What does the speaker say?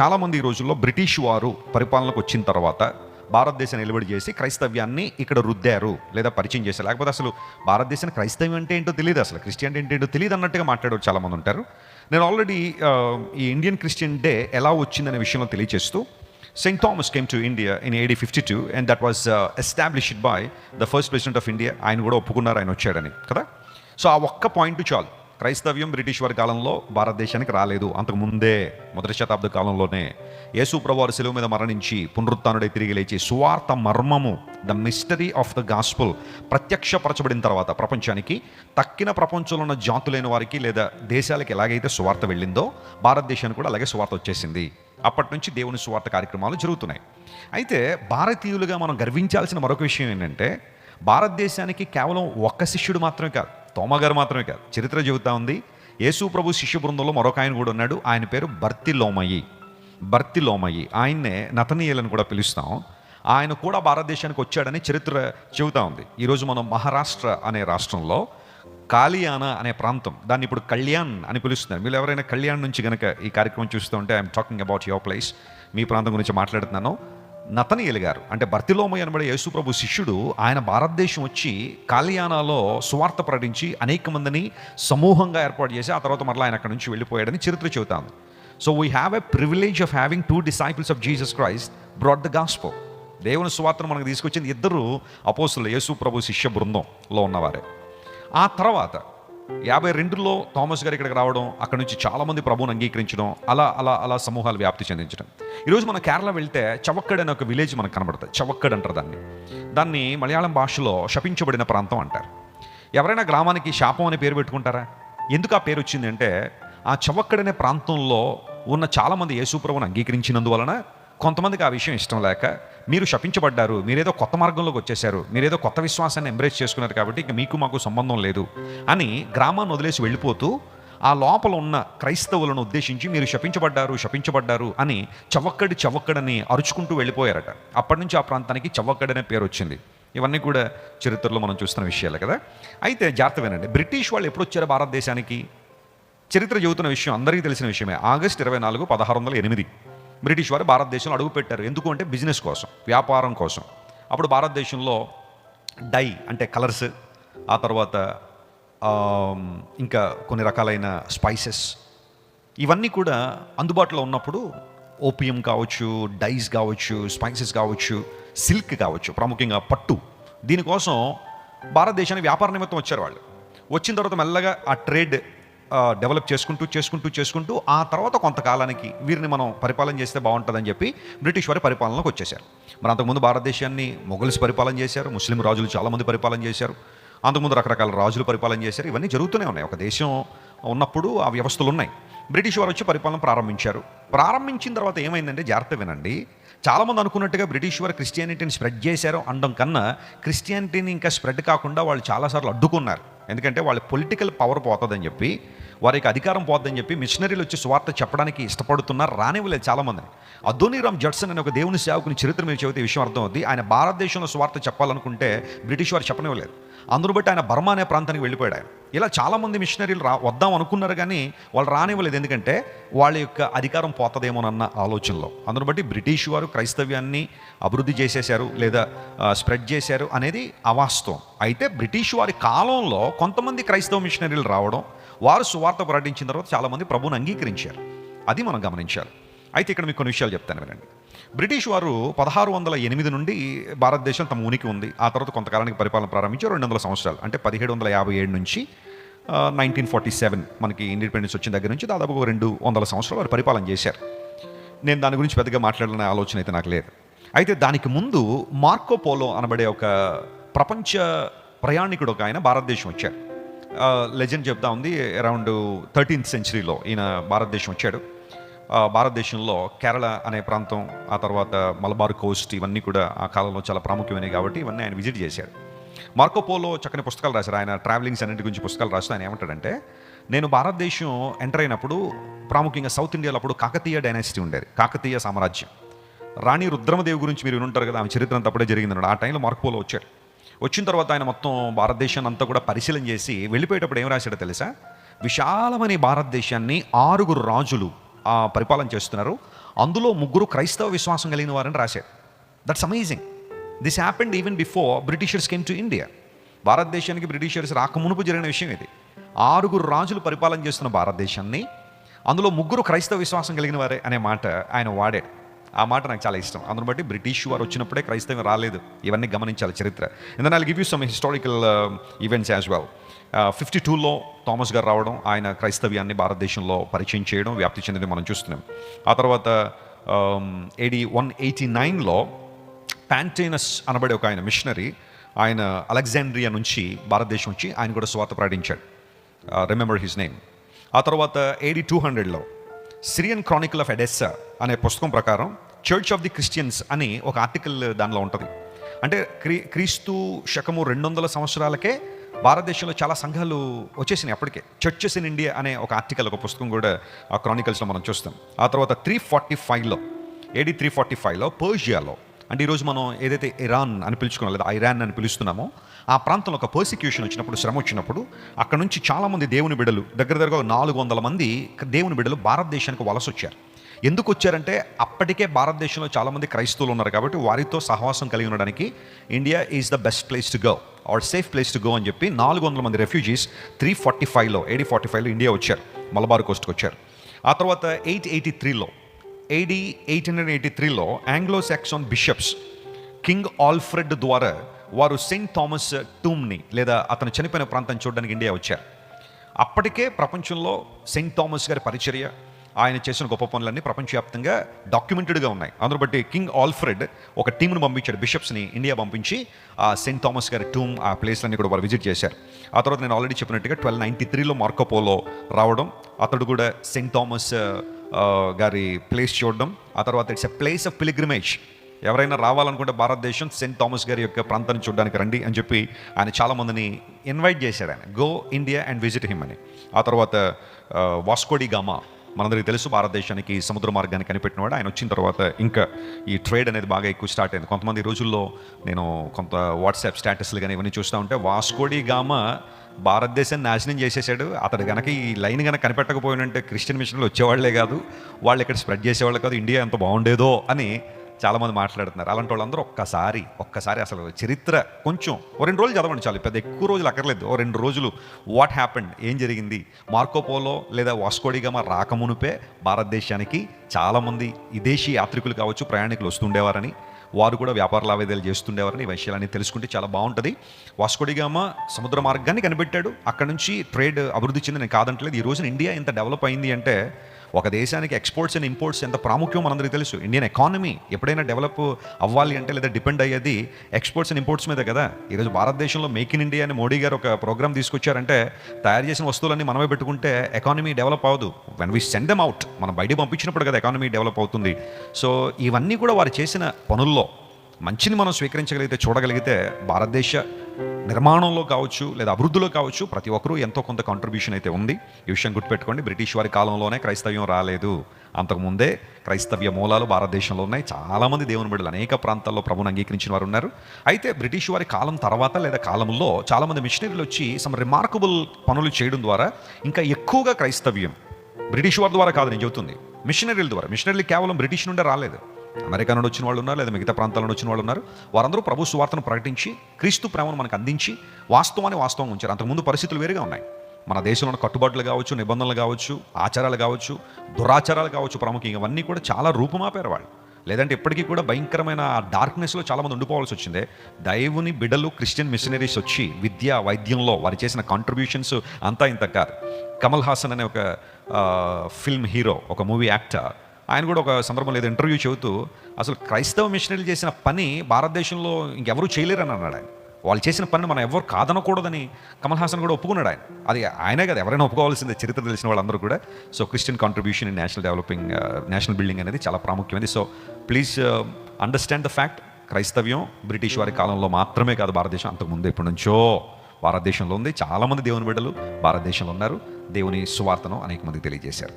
చాలామంది ఈ రోజుల్లో బ్రిటిష్ వారు పరిపాలనకు వచ్చిన తర్వాత భారతదేశాన్ని నిలబడి చేసి క్రైస్తవ్యాన్ని ఇక్కడ రుద్దారు లేదా పరిచయం చేశారు. లేకపోతే అసలు భారతదేశం క్రైస్తవ్యం అంటే ఏంటో తెలియదు అసలు క్రిస్టియానిటీ అంటే ఏంటో తెలియదు అన్నట్టుగా మాట్లాడే చాలామంది ఉంటారు. నేను ఆల్రెడీ ఈ ఇండియన్ క్రిస్టియన్ డే ఎలా వచ్చిందనే విషయంలో తెలియజేస్తూ Saint Thomas came to India in eighty fifty two and that was established by the first president of India ఆయన కూడా ఒప్పుకున్నారు ఆయన వచ్చాడని కదా? సో ఆ ఒక్క పాయింట్ చాలు. క్రైస్తవ్యం బ్రిటిష్ వారి కాలంలో భారతదేశానికి రాలేదు. అంతకు ముందే మొదటి శతాబ్ద కాలంలోనే యేసు ప్రభువారు సెలవు మీద మరణించి పునరుత్నుడై తిరిగి లేచి సువార్త మర్మము the mystery of the gospel ప్రత్యక్షపరచబడిన తర్వాత ప్రపంచానికి తక్కిన ప్రపంచంలో ఉన్న జాతులైన వారికి లేదా దేశాలకు ఎలాగైతే సువార్త వెళ్ళిందో భారతదేశానికి కూడా అలాగే సువార్త వచ్చేసింది. అప్పటి నుంచి దేవుని సువార్త కార్యక్రమాలు జరుగుతున్నాయి. అయితే భారతీయులుగా మనం గర్వించాల్సిన మరొక విషయం ఏంటంటే భారతదేశానికి కేవలం ఒక్క శిష్యుడు మాత్రమే కాదు తోమ గారు మాత్రమే కాదు చరిత్ర చెబుతా ఉంది. యేసు ప్రభు శిష్య బృందంలో మరొక ఆయన కూడా ఉన్నాడు. ఆయన పేరు భర్తి లోమయి భర్తి లోమయి ఆయన్నే నతనీయులను కూడా పిలుస్తాం. ఆయన కూడా భారతదేశానికి వచ్చాడని చరిత్ర చెబుతా ఉంది. ఈరోజు మనం మహారాష్ట్ర అనే రాష్ట్రంలో కాలియానా అనే ప్రాంతం దాన్ని ఇప్పుడు కళ్యాణ్ అని పిలుస్తున్నారు. మీరు ఎవరైనా కళ్యాణ్ నుంచి కనుక ఈ కార్యక్రమం చూస్తూ ఉంటే I'm talking about your place మీ ప్రాంతం గురించి మాట్లాడుతున్నాను. నతనీయులు గారు అంటే భర్తిలోమయ్య అనబడే యేసుప్రభు శిష్యుడు ఆయన భారతదేశం వచ్చి కాలియానాలో సువార్త ప్రకటించి అనేక మందిని సమూహంగా ఏర్పాటు చేసి ఆ తర్వాత మరలా ఆయన అక్కడి నుంచి వెళ్ళిపోయాడని చరిత్ర చెబుతాను so we have a privilege of having two disciples of Jesus Christ brought the gospel దేవుని సువార్తను మనకు తీసుకొచ్చింది ఇద్దరు అపోసులు యేసు ప్రభు శిష్య బృందంలో ఉన్నవారే. ఆ తర్వాత యాభై రెండులో థామస్ గారు ఇక్కడికి రావడం అక్కడ నుంచి చాలామంది ప్రభువుని అంగీకరించడం అలా అలా అలా సమూహాలు వ్యాప్తి చెందించడం. ఈరోజు మన కేరళ వెళ్తే చవక్కడ్ అనే ఒక విలేజ్ మనకు కనబడుతుంది చవక్కడ్ అంటారు దాన్ని. దాన్ని మలయాళం భాషలో శపించబడిన ప్రాంతం అంటారు. ఎవరైనా గ్రామానికి శాపం అనే పేరు పెట్టుకుంటారా? ఎందుకు ఆ పేరు వచ్చిందంటే ఆ చవక్కడ్ అనే ప్రాంతంలో ఉన్న చాలామంది యేసుప్రభుని అంగీకరించినందువలన కొంతమందికి ఆ విషయం ఇష్టం లేక మీరు శపించబడ్డారు మీరేదో కొత్త మార్గంలోకి వచ్చేసారు మీరేదో కొత్త విశ్వాసాన్ని ఎంబ్రేస్ చేసుకున్నారు కాబట్టి ఇక మీకు మాకు సంబంధం లేదు అని గ్రామాన్ని వదిలేసి వెళ్ళిపోతూ ఆ లోపల ఉన్న క్రైస్తవులను ఉద్దేశించి మీరు శపించబడ్డారు శపించబడ్డారు అని చవక్కడి చవక్కడని అరుచుకుంటూ వెళ్ళిపోయారట. అప్పటి నుంచి ఆ ప్రాంతానికి చవక్కడనే పేరు వచ్చింది. ఇవన్నీ కూడా చరిత్రలో మనం చూస్తున్న విషయాలు కదా. అయితే జాగ్రత్త వినండి. బ్రిటిష్ వాళ్ళు ఎప్పుడు వచ్చారు భారతదేశానికి? చరిత్ర చెబుతున్న విషయం అందరికీ తెలిసిన విషయమే. ఆగస్ట్ ఇరవై నాలుగు పదహారు వందల ఎనిమిది. బ్రిటిష్ వారు భారతదేశంలో అడుగుపెట్టారు ఎందుకు అంటే బిజినెస్ కోసం వ్యాపారం కోసం. అప్పుడు భారతదేశంలో డై అంటే కలర్స్ ఆ తర్వాత ఇంకా కొన్ని రకాలైన స్పైసెస్ ఇవన్నీ కూడా అందుబాటులో ఉన్నప్పుడు ఓపియం కావచ్చు డైస్ కావచ్చు స్పైసెస్ కావచ్చు సిల్క్ కావచ్చు ప్రాముఖ్యంగా పట్టు. దీనికోసం భారతదేశానికి వ్యాపార నిమిత్తం వచ్చారు వాళ్ళు. వచ్చిన తర్వాత మెల్లగా ఆ ట్రేడ్ డెవలప్ చేసుకుంటూ చేసుకుంటూ చేసుకుంటూ ఆ తర్వాత కొంతకాలానికి వీరిని మనం పరిపాలన చేస్తే బాగుంటుందని చెప్పి బ్రిటిష్ వారి పరిపాలనలోకి వచ్చేసారు మరి అంతకుముందు భారతదేశాన్ని మొఘల్స్ పరిపాలన చేశారు ముస్లిం రాజులు చాలామంది పరిపాలన చేశారు అంతకుముందు రకరకాల రాజులు పరిపాలన చేశారు ఇవన్నీ జరుగుతూనే ఉన్నాయి. ఒక దేశం ఉన్నప్పుడు ఆ వ్యవస్థలు ఉన్నాయి బ్రిటిష్ వారు వచ్చి పరిపాలన ప్రారంభించారు. ప్రారంభించిన తర్వాత ఏమైందంటే జాగ్రత్త వినండి. చాలామంది అనుకున్నట్టుగా బ్రిటిష్ వారు క్రిస్టియానిటీని స్ప్రెడ్ చేశారు అనడం కన్నా క్రిస్టియానిటీని ఇంకా స్ప్రెడ్ కాకుండా వాళ్ళు చాలాసార్లు అడ్డుకున్నారు. ఎందుకంటే వాళ్ళ పొలిటికల్ పవర్ పోతుందని చెప్పి వారికి అధికారం పోద్దని చెప్పి మిషనరీలు వచ్చి స్వార్థ చెప్పడానికి ఇష్టపడుతున్నారు రానివ్వలేదు చాలామందిని అదోనిరామ్ జడ్సన్ అనే ఒక దేవుని సేవకుని చరిత్ర మీరు చెబితే విషయం అర్థం అవుద్ది ఆయన భారతదేశంలో స్వార్థ చెప్పాలనుకుంటే బ్రిటిష్ వారు చెప్పనివ్వలేదు. అందును బట్టి ఆయన బర్మా అనే ప్రాంతానికి వెళ్ళిపోయాడు ఆయన. ఇలా చాలామంది మిషనరీలు రా వద్దాం అనుకున్నారు కానీ వాళ్ళు రానివ్వలేదు. ఎందుకంటే వాళ్ళ యొక్క అధికారం పోతుందేమోనన్న ఆలోచనలో. అందును బట్టి బ్రిటిష్ వారు క్రైస్తవ్యాన్ని అభివృద్ధి చేసేశారు లేదా స్ప్రెడ్ చేశారు అనేది అవాస్తవం. అయితే బ్రిటిష్ వారి కాలంలో కొంతమంది క్రైస్తవ మిషనరీలు రావడం వారు సువార్త ప్రకటించిన తర్వాత చాలామంది ప్రభువుని అంగీకరించారు. అది మనం గమనించాలి. అయితే ఇక్కడ మీకు కొన్ని విషయాలు చెప్తాను వినండి. బ్రిటిష్ వారు పదహారు వందల ఎనిమిది నుండి భారతదేశం తమ ఉనికి ఉంది. ఆ తర్వాత కొంతకాలానికి పరిపాలన ప్రారంభించారు. రెండు వందల సంవత్సరాలు. అంటే పదిహేడు వందల యాభై ఏడు నుంచి నైన్టీన్ ఫార్టీ సెవెన్ మనకి ఇండిపెండెన్స్ వచ్చిన దగ్గర నుంచి దాదాపు ఒక రెండు వందల సంవత్సరాలు వారు పరిపాలన చేశారు. నేను దాని గురించి పెద్దగా మాట్లాడాలనే ఆలోచన అయితే నాకు లేదు. అయితే దానికి ముందు మార్కో పోలో అనబడే ఒక ప్రపంచ ప్రయాణికుడు ఒక ఆయన భారతదేశం వచ్చారు. లెజెండ్ చెప్తా ఉంది అరౌండ్ థర్టీన్త్ సెంచరీలో ఈయన భారతదేశం వచ్చాడు. భారతదేశంలో కేరళ అనే ప్రాంతం ఆ తర్వాత మలబార్ కోస్ట్ ఇవన్నీ కూడా ఆ కాలంలో చాలా ప్రాముఖ్యమైనవి కాబట్టి ఇవన్నీ ఆయన విజిట్ చేశాడు. మార్కోపోలో చక్కని పుస్తకాలు రాశారు. ఆయన ట్రావెలింగ్స్ అన్నింటి గురించి పుస్తకాలు రాస్తూ ఆయన ఏమంటాడంటే నేను భారతదేశం ఎంటర్ అయినప్పుడు ప్రాముఖ్యంగా సౌత్ ఇండియాలో అప్పుడు కాకతీయ డైనాసిటీ ఉండేది కాకతీయ సామ్రాజ్యం. రాణి రుద్రమదేవి గురించి మీరు వినుంటారు కదా ఆమె చరిత్ర అంతా అప్పుడే జరిగిందన్నాడు. ఆ టైంలో మార్కోపోలో వచ్చాడు. వచ్చిన తర్వాత ఆయన మొత్తం భారతదేశాన్ని అంతా కూడా పరిశీలన చేసి వెళ్ళిపోయేటప్పుడు ఏం రాశాడో తెలుసా? విశాలమైన భారతదేశాన్ని ఆరుగురు రాజులు పరిపాలన చేస్తున్నారు. అందులో ముగ్గురు క్రైస్తవ విశ్వాసం కలిగిన వారని రాశాడు. That's amazing this happened even before Britishers came to India భారతదేశానికి బ్రిటిషర్స్ రాకమునుపు జరిగిన విషయం ఇది. ఆరుగురు రాజులు పరిపాలన చేస్తున్న భారతదేశాన్ని అందులో ముగ్గురు క్రైస్తవ విశ్వాసం కలిగిన వారే అనే మాట ఆయన వాడాడు. ఆ మాట నాకు చాలా ఇష్టం. అందును బట్టి బ్రిటిష్ వారు వచ్చినప్పుడే క్రైస్తవం రాలేదు. ఇవన్నీ గమనించాలి చరిత్ర. ఎందుకంటే I give you some historical events as well fifty టూలో థామస్ గారు రావడం ఆయన క్రైస్తవ్యాన్ని భారతదేశంలో పరిచయం చేయడం వ్యాప్తి చెందింది మనం చూస్తున్నాం. ఆ తర్వాత ఏడి వన్ ఎయిటీ నైన్లో ప్యాంటైనస్ అనబడే ఒక ఆయన మిషనరీ ఆయన అలెగ్జాండ్రియా నుంచి భారతదేశం వచ్చి ఆయన కూడా స్వార్థ ప్రకటించాడు. రిమెంబర్ హిస్ నేమ్ ఆ తర్వాత ఏడి టూ హండ్రెడ్లో సిరియన్ క్రానికల్ ఆఫ్ ఎడెస్సా అనే పుస్తకం ప్రకారం చర్చ్ ఆఫ్ ది క్రిస్టియన్స్ అని ఒక ఆర్టికల్ దానిలో ఉంటుంది. అంటే క్రీ క్రీస్తు శకము రెండు వందల సంవత్సరాలకే భారతదేశంలో చాలా సంఘాలు వచ్చేసినాయి అప్పటికే. చర్చెస్ ఇన్ ఇండియా అనే ఒక ఆర్టికల్ ఒక పుస్తకం కూడా ఆ క్రానికల్స్లో మనం చూస్తాం. ఆ తర్వాత త్రీ ఫార్టీ ఫైవ్లో ఏడి త్రీ ఫార్టీ ఫైవ్లో పర్షియాలో అంటే ఈరోజు మనం ఏదైతే ఇరాన్ అని పిలుచుకున్నాం లేదా ఐరాన్ అని పిలుస్తున్నామో ఆ ప్రాంతంలో ఒక పర్సిక్యూషన్ వచ్చినప్పుడు శ్రమ వచ్చినప్పుడు అక్కడ నుంచి చాలామంది దేవుని బిడలు దగ్గర దగ్గర ఒక నాలుగు వందల మంది దేవుని బిడలు భారతదేశానికి వలస వచ్చారు. ఎందుకు వచ్చారంటే అప్పటికే భారతదేశంలో చాలామంది క్రైస్తవులు ఉన్నారు కాబట్టి వారితో సహవాసం కలిగి ఉండడానికి India is the best place to go or safe place to go అని చెప్పి నాలుగు వందల మంది రెఫ్యూజీస్ త్రీ ఫార్టీ ఫైవ్లో ఎయిటీ ఫార్టీ ఫైవ్లో ఇండియా వచ్చారు మలబార్ కోస్ట్కి వచ్చారు. ఆ తర్వాత ఎయిట్ ఎయిటీ త్రీలో ఏడి ఎయిట్ హండ్రెడ్ ఎయిటీ త్రీలో Anglo Saxon bishops King Alfred ద్వారా వారు సెయింట్ థామస్ టూమ్ని లేదా అతను చనిపోయిన ప్రాంతం చూడడానికి ఇండియా వచ్చారు. అప్పటికే ప్రపంచంలో సెయింట్ థామస్ గారి పరిచర్య ఆయన చేసిన గొప్ప పనులన్నీ ప్రపంచవ్యాప్తంగా డాక్యుమెంటెడ్గా ఉన్నాయి. అందులో బట్టి కింగ్ ఆల్ఫ్రెడ్ ఒక టీంను పంపించాడు బిషప్స్ని ఇండియా పంపించి ఆ సెయింట్ థామస్ గారి టూమ్ ఆ ప్లేస్లన్నీ కూడా వారు విజిట్ చేశారు. ఆ తర్వాత నేను ఆల్రెడీ చెప్పినట్టుగా ట్వెల్వ్ నైంటీ త్రీలో మార్కోపోలో రావడం అతడు కూడా సెయింట్ థామస్ గారి ప్లేస్ చూడడం. ఆ తర్వాత it's a place of pilgrimage. ఎవరైనా రావాలనుకుంటే భారతదేశం సెయింట్ థామస్ గారి యొక్క ప్రాంతాన్ని చూడడానికి రండి అని చెప్పి ఆయన చాలామందిని ఇన్వైట్ చేశారు ఆయన. Go India and visit him అని. ఆ తర్వాత వాస్కోడి గామా. మనందరికీ తెలుసు భారతదేశానికి సముద్ర మార్గాన్ని కనిపెట్టినవాడు. ఆయన వచ్చిన తర్వాత ఇంకా ఈ ట్రేడ్ అనేది బాగా ఎక్కువ స్టార్ట్ అయింది. కొంతమంది రోజుల్లో నేను కొంత వాట్సాప్ స్టేటస్లు కానీ ఇవన్నీ చూస్తూ ఉంటే వాస్కోడి గామా భారతదేశాన్ని నాశనం చేసేసాడు. అతడు కనుక ఈ లైన్ కనుక కనిపెట్టకపోయినంటే క్రిస్టియన్ మిషన్లు వచ్చేవాళ్ళే కాదు. వాళ్ళు ఇక్కడ స్ప్రెడ్ చేసేవాళ్ళు కాదు. ఇండియా ఎంత బాగుండేదో అని చాలామంది మాట్లాడుతున్నారు. అలాంటి వాళ్ళందరూ ఒక్కసారి ఒక్కసారి అసలు చరిత్ర కొంచెం ఓ రెండు రోజులు చదవండి చాలు. పెద్ద ఎక్కువ రోజులు అక్కర్లేదు. ఓ రెండు రోజులు వాట్ హ్యాపెండ్ ఏం జరిగింది? మార్కోపోలో లేదా వాస్కోడిగామా రాకమునుపే భారతదేశానికి చాలామంది విదేశీ యాత్రికులు కావచ్చు ప్రయాణికులు వస్తుండేవారని వారు కూడా వ్యాపార లావాదేవీలు చేస్తుండేవారని ఈ విషయాలన్నీ తెలుసుకుంటే చాలా బాగుంటుంది. వాస్కోడిగామ సముద్ర మార్గాన్ని కనిపెట్టాడు. అక్కడ నుంచి ట్రేడ్ అభివృద్ధి చెంది నేను కాదంటలేదు. ఈ రోజున ఇండియా ఇంత డెవలప్ అయింది అంటే ఒక దేశానికి ఎక్స్పోర్ట్స్ అండ్ ఇంపోర్ట్స్ ఎంత ప్రాముఖ్యం మనందరికీ తెలుసు. ఇండియన్ ఎకానమీ ఎప్పుడైనా డెవలప్ అవ్వాలి అంటే లేదా డిపెండ్ అయ్యేది ఎక్స్పోర్ట్స్ అండ్ ఇంపోర్ట్స్ మీద కదా. ఈరోజు భారతదేశంలో మేక్ ఇన్ ఇండియా అని మోడీ గారు ఒక ప్రోగ్రామ్ తీసుకొచ్చారంటే తయారు చేసిన వస్తువులన్నీ మనమే పెట్టుకుంటే ఎకానమీ డెవలప్ అవ్వదు. When we send them out మనం బయట పంపించినప్పుడు కదా ఎకానమీ డెవలప్ అవుతుంది. సో ఇవన్నీ కూడా వారు చేసిన పనుల్లో మంచిని మనం స్వీకరించగలిగితే చూడగలిగితే భారతదేశ నిర్మాణంలో కావచ్చు లేదా అభివృద్ధిలో కావచ్చు ప్రతి ఒక్కరూ ఎంతో కొంత కాంట్రిబ్యూషన్ అయితే ఉంది. ఈ విషయం గుర్తుపెట్టుకోండి. బ్రిటిష్ వారి కాలంలోనే క్రైస్తవ్యం రాలేదు. అంతకుముందే క్రైస్తవ్య మూలాలు భారతదేశంలో ఉన్నాయి. చాలామంది దేవుని బిడ్డలు అనేక ప్రాంతాల్లో ప్రభుని అంగీకరించిన వారు ఉన్నారు. అయితే బ్రిటిష్ వారి కాలం తర్వాత లేదా కాలంలో చాలామంది మిషనరీలు వచ్చి సమ్ రిమార్కబుల్ పనులు చేయడం ద్వారా ఇంకా ఎక్కువగా క్రైస్తవ్యం బ్రిటిష్ వారి ద్వారా కాదు నేను చెబుతుంది. మిషనరీల ద్వారా. మిషనరీలు కేవలం బ్రిటిష్ నుండే రాలేదు. అమెరికా నుండి వచ్చిన వాళ్ళు ఉన్నారు లేదా మిగతా ప్రాంతాల నుండి వచ్చిన వాళ్ళు ఉన్నారు. వారందరూ ప్రభు సువార్తను ప్రకటించి క్రీస్తు ప్రేమను మనకు అందించి వాస్తవాన్ని వాస్తవం ఉంచారు. అంతకుముందు పరిస్థితులు వేరుగా ఉన్నాయి. మన దేశంలో ఉన్న కట్టుబాట్లు కావచ్చు నిబంధనలు కావచ్చు ఆచారాలు కావచ్చు దురాచారాలు కావచ్చు ప్రాముఖ్యంగా ఇవన్నీ కూడా చాలా రూపుమాపారు వాళ్ళు. లేదంటే ఇప్పటికీ కూడా భయంకరమైన డార్క్నెస్లో చాలామంది ఉండిపోవాల్సి వచ్చిందే. దైవుని బిడలు క్రిస్టియన్ మిషనరీస్ వచ్చి విద్య వైద్యంలో వారు చేసిన కాంట్రిబ్యూషన్స్ అంతా ఇంత కాదు. కమల్ హాసన్ అనే ఒక ఫిల్మ్ హీరో ఒక మూవీ యాక్టర్ ఆయన కూడా ఒక సందర్భంలో ఏదో ఇంటర్వ్యూ చెబుతూ అసలు క్రైస్తవ మిషనరీలు చేసిన పని భారతదేశంలో ఇంకెవరూ చేయలేరని అన్నాడు ఆయన. వాళ్ళు చేసిన పనిని మనం ఎవరు కాదనకూడదని కమల్ హాసన్ కూడా ఒప్పుకున్నాడు ఆయన. అది ఆయనే కదా ఎవరైనా ఒప్పుకోవాల్సిందే చరిత్ర తెలిసిన వాళ్ళందరూ కూడా. So Christian contribution in national developing national building అనేది చాలా ప్రాముఖ్యమైనది. So please understand the fact క్రైస్తవ్యం బ్రిటిష్ వారి కాలంలో మాత్రమే కాదు భారతదేశం అంతకుముందు ఎప్పటి నుంచో భారతదేశంలో ఉంది. చాలామంది దేవుని బిడ్డలు భారతదేశంలో ఉన్నారు. దేవుని సువార్తను అనేక మందికి తెలియజేశారు.